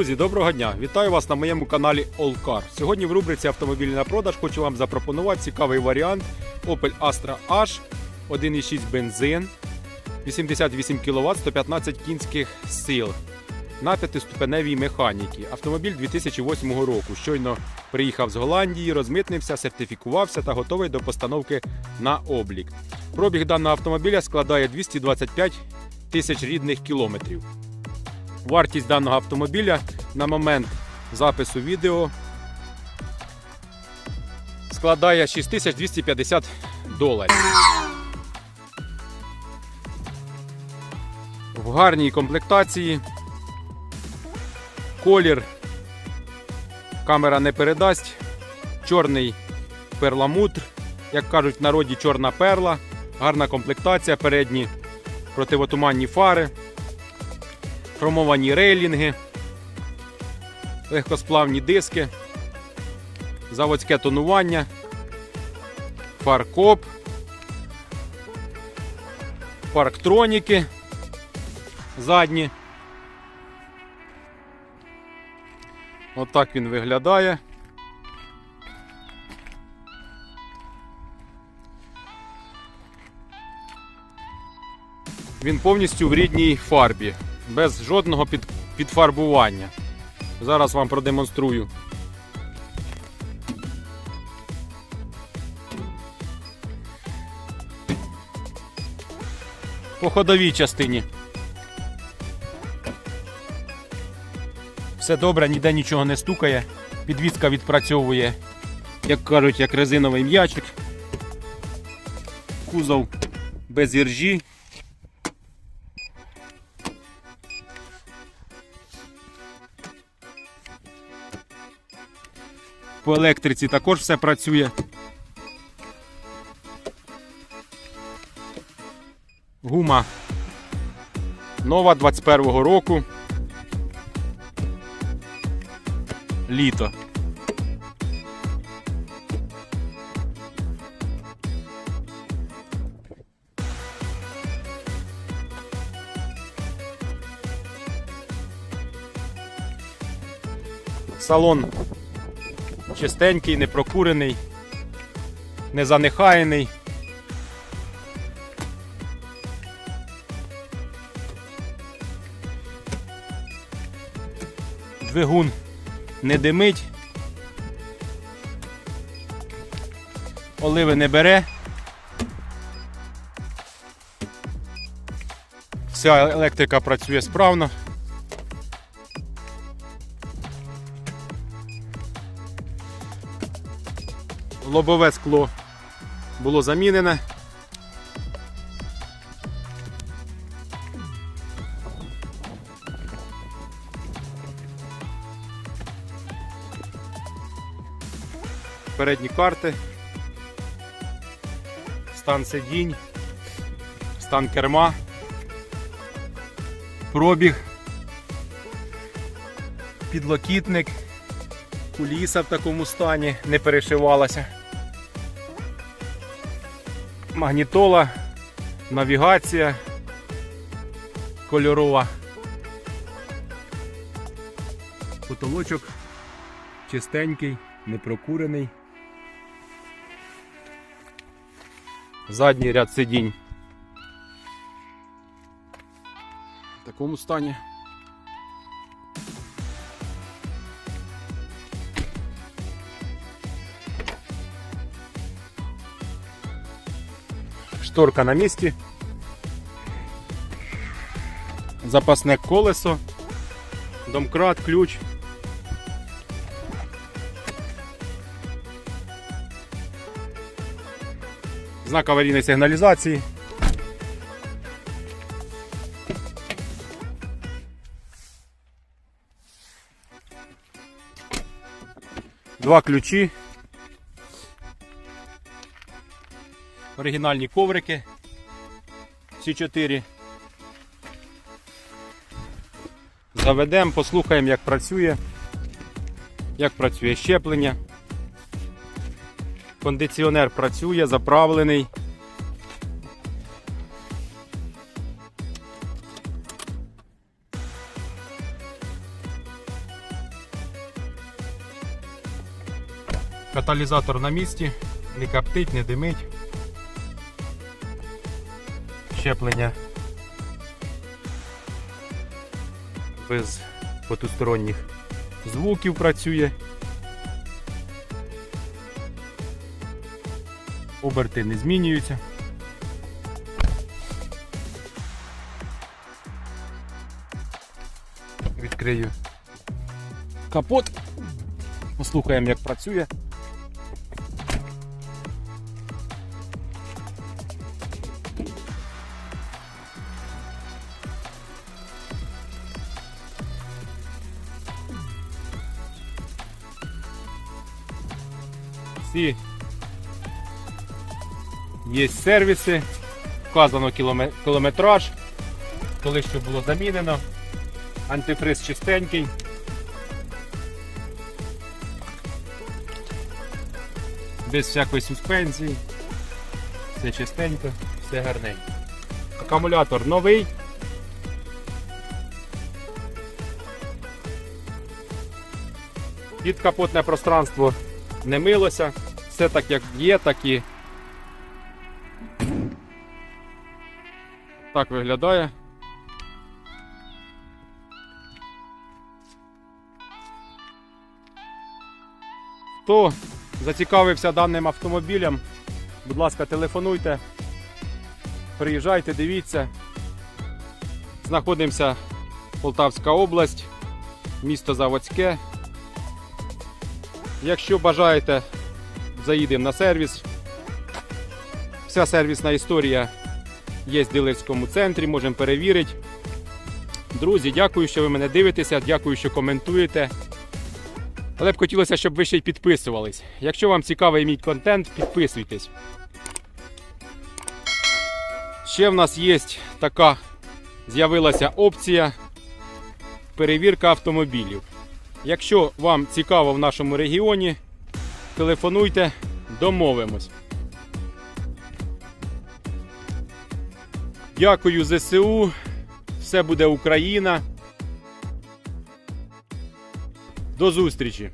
Друзі, доброго дня! Вітаю вас на моєму каналі All Car. Сьогодні в рубриці Автомобілі на продаж хочу вам запропонувати цікавий варіант Opel Astra H 1,6 бензин, 88 кВт, 115 кінських сил на п'ятиступеневій механіки. Автомобіль 2008 року. Щойно приїхав з Голландії, розмитнився, сертифікувався та готовий до постановки на облік. Пробіг даного автомобіля складає 225 тисяч рідних кілометрів. Вартість даного автомобіля на момент запису відео складає 6250 доларів. В гарній комплектації. Колір камера не передасть. Чорний перламутр, як кажуть в народі, чорна перла, гарна комплектація, передні противотуманні фари хромовані рейлінги, легкосплавні диски, заводське тонування, фаркоп, парктроніки задні. Отак він виглядає. Він повністю в рідній фарбі без жодного під, підфарбування. Зараз вам продемонструю. По ходовій частині. Все добре, ніде нічого не стукає. Підвізка відпрацьовує, як кажуть, як резиновий м'ячик. Кузов без іржі. По електриці також все працює. Гума нова 21-го року. Літо. Салон чистенький, не прокурений, не занехаяний. Двигун не димить, оливи не бере. Вся електрика працює справно. Лобове скло було замінене. Передні карти, стан сидінь, стан керма, пробіг, підлокітник, куліса в такому стані не перешивалася магнітола, навігація кольорова. Потолочок чистенький, не прокурений. Задній ряд сидінь. В такому стані. Шторка на місці. Запасне колесо, домкрат, ключ. Знак аварійної сигналізації. Два ключі. оригінальні коврики. Всі чотири. Заведемо, послухаємо, як працює, як працює щеплення. Кондиціонер працює, заправлений. Каталізатор на місці, не каптить, не димить. Щеплення без потусторонніх звуків працює. Оберти не змінюються. Відкрию капот. Послухаємо, як працює. Всі є сервіси, вказано кілометраж, коли що було замінено. Антифриз чистенький. Без всякої суспензії. Все чистенько, все гарненько. Акумулятор новий. Підкапотне пространство не милося. Все так як є, так і так виглядає. Хто зацікавився даним автомобілем, будь ласка, телефонуйте, приїжджайте, дивіться. Знаходимося Полтавська область, місто Заводське. Якщо бажаєте, заїдемо на сервіс. Вся сервісна історія є в дилерському центрі, можемо перевірити. Друзі, дякую, що ви мене дивитеся, дякую, що коментуєте. Але б хотілося, щоб ви ще й підписувались. Якщо вам цікавий мій контент, підписуйтесь. Ще в нас є така з'явилася опція перевірка автомобілів. Якщо вам цікаво в нашому регіоні, телефонуйте, домовимось. Дякую ЗСУ. Все буде Україна. До зустрічі!